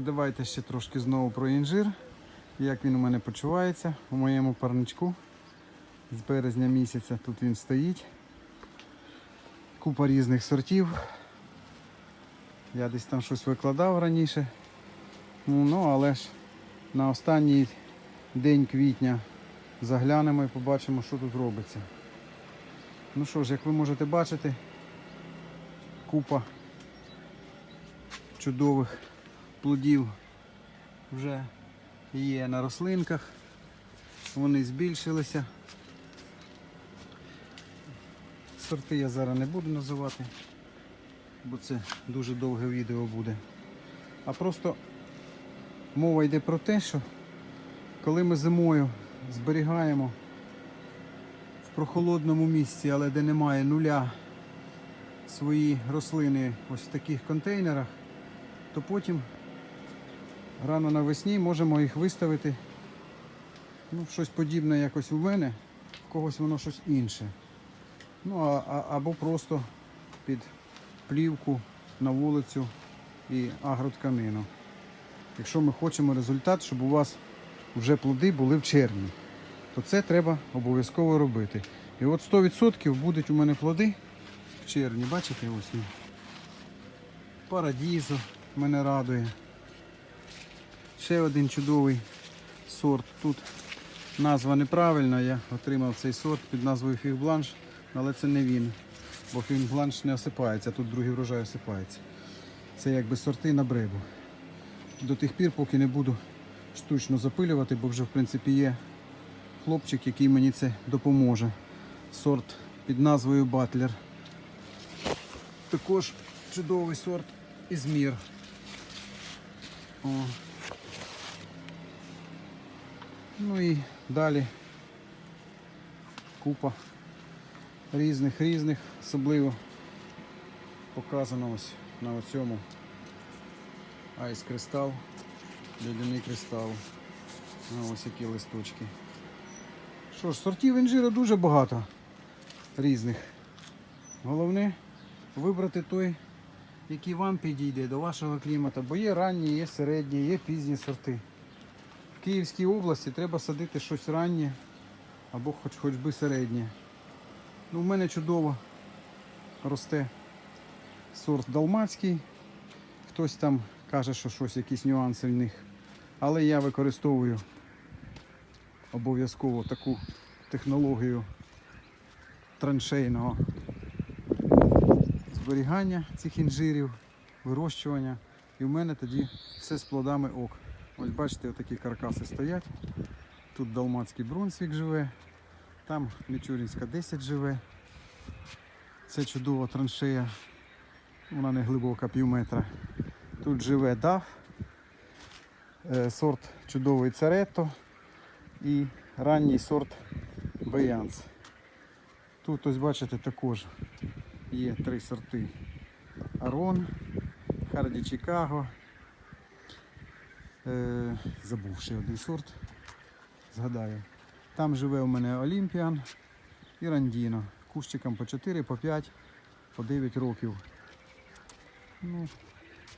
Давайте ще трошки знову про інжир. Як він у мене почувається у моєму парничку. З березня місяця тут він стоїть. Купа різних сортів. Я десь там щось викладав раніше. Ну, ну але ж на останній день квітня заглянемо і побачимо, що тут робиться. Ну що ж, як ви можете бачити, купа чудових плодів вже є на рослинках. Вони збільшилися. Сорти я зараз не буду називати, бо це дуже довге відео буде. А просто мова йде про те, що коли ми зимою зберігаємо в прохолодному місці, але де немає нуля свої рослини ось в таких контейнерах, то потім рано навесні можемо їх виставити. Ну, щось подібне якось у мене, в когось воно щось інше. Ну, а, а, або просто під плівку на вулицю і агротканину. Якщо ми хочемо результат, щоб у вас вже плоди були в червні, то це треба обов'язково робити. І от 100% будуть у мене плоди в червні. Бачите, ось. Парадізо мене радує. Ще один чудовий сорт. Тут назва неправильна. Я отримав цей сорт під назвою фігбланш, але це не він. Бо фігбланш не осипається, тут другий врожай осипається. Це якби сорти на бребу. До тих пір, поки не буду штучно запилювати, бо вже в принципі є хлопчик, який мені це допоможе. Сорт під назвою Батлер. Також чудовий сорт Ізмір. О. Ну і далі купа різних різних, особливо показано ось на цьому айс кристал, льодяний кристал. А ось які листочки. Що ж, сортів інжира дуже багато різних. Головне вибрати той, який вам підійде до вашого клімату, бо є ранні, є середні, є пізні сорти. Київській області треба садити щось раннє або хоч, хоч би середнє. Ну, в мене чудово росте сорт далмацький. Хтось там каже, що щось, якісь нюанси в них. Але я використовую обов'язково таку технологію траншейного зберігання цих інжирів, вирощування. І в мене тоді все з плодами ок. Ось бачите, отакі каркаси стоять. Тут Далмацький Брунсвік живе, там Мічурінська 10 живе. Це чудова траншея. Вона не глибока, пів метра. Тут живе DAF, е, сорт чудовий Царето і ранній сорт Беянс. Тут ось бачите також є три сорти. Арон, Харді Чикаго. Е, забув ще один сорт. Згадаю. Там живе у мене Олімпіан і Рандіно. Кущикам по 4, по 5, по 9 років. Ну,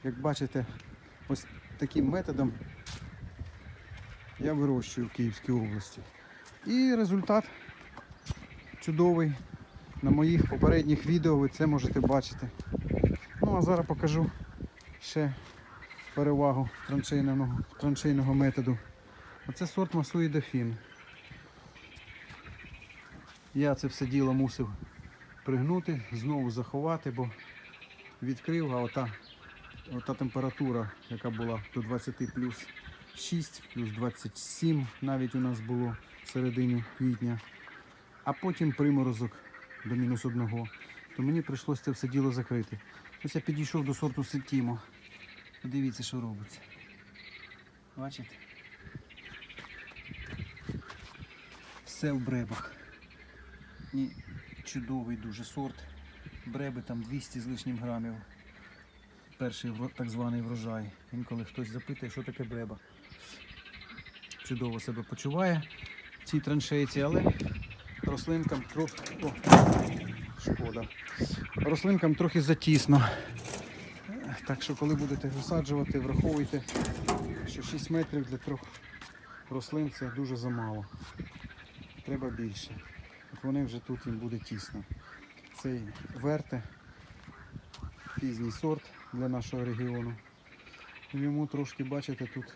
як бачите, ось таким методом я вирощую в Київській області. І результат чудовий. На моїх попередніх відео ви це можете бачити. Ну а зараз покажу ще перевагу траншейного, траншейного методу. Оце сорт Масуї Дофін. Я це все діло мусив пригнути, знову заховати, бо відкрив, а ота, ота температура, яка була до 20 плюс 6, плюс 27 навіть у нас було в середині квітня, а потім приморозок до мінус одного, то мені прийшлося це все діло закрити. Ось я підійшов до сорту Сетімо. Подивіться, що робиться. Бачите? Все в бребах. Ні, чудовий дуже сорт. Бреби там 200 з лишнім грамів. Перший так званий врожай. Інколи хтось запитує, що таке бреба. Чудово себе почуває в цій траншейці, але рослинкам трохи. О, шкода. Рослинкам трохи затісно. Так що, коли будете висаджувати, враховуйте, що 6 метрів для трьох рослин це дуже замало. Треба більше. От вони вже тут їм буде тісно. Цей верте, пізній сорт для нашого регіону. Йому трошки, бачите, тут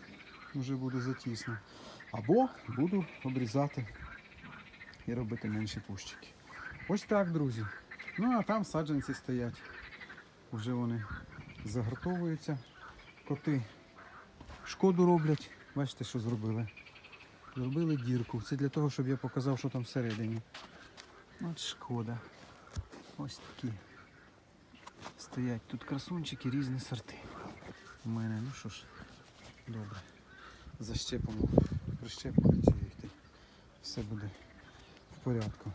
вже буде затісно. Або буду обрізати і робити менші кущики. Ось так, друзі. Ну а там саджанці стоять. Вже вони загортовуються. Коти шкоду роблять. Бачите, що зробили? Зробили дірку. Це для того, щоб я показав, що там всередині. От шкода. Ось такі. Стоять тут красунчики, різні сорти. У мене, ну що ж, добре. Защепимо, прищепимо їх. Все буде в порядку.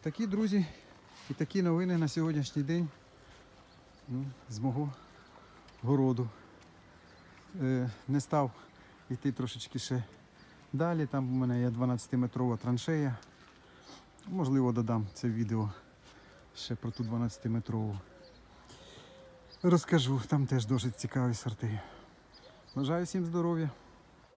Такі друзі і такі новини на сьогоднішній день ну, з мого городу. Е, не став йти трошечки ще далі. Там у мене є 12-метрова траншея. Можливо, додам це відео ще про ту 12-метрову. Розкажу, там теж досить цікаві сорти. Бажаю всім здоров'я.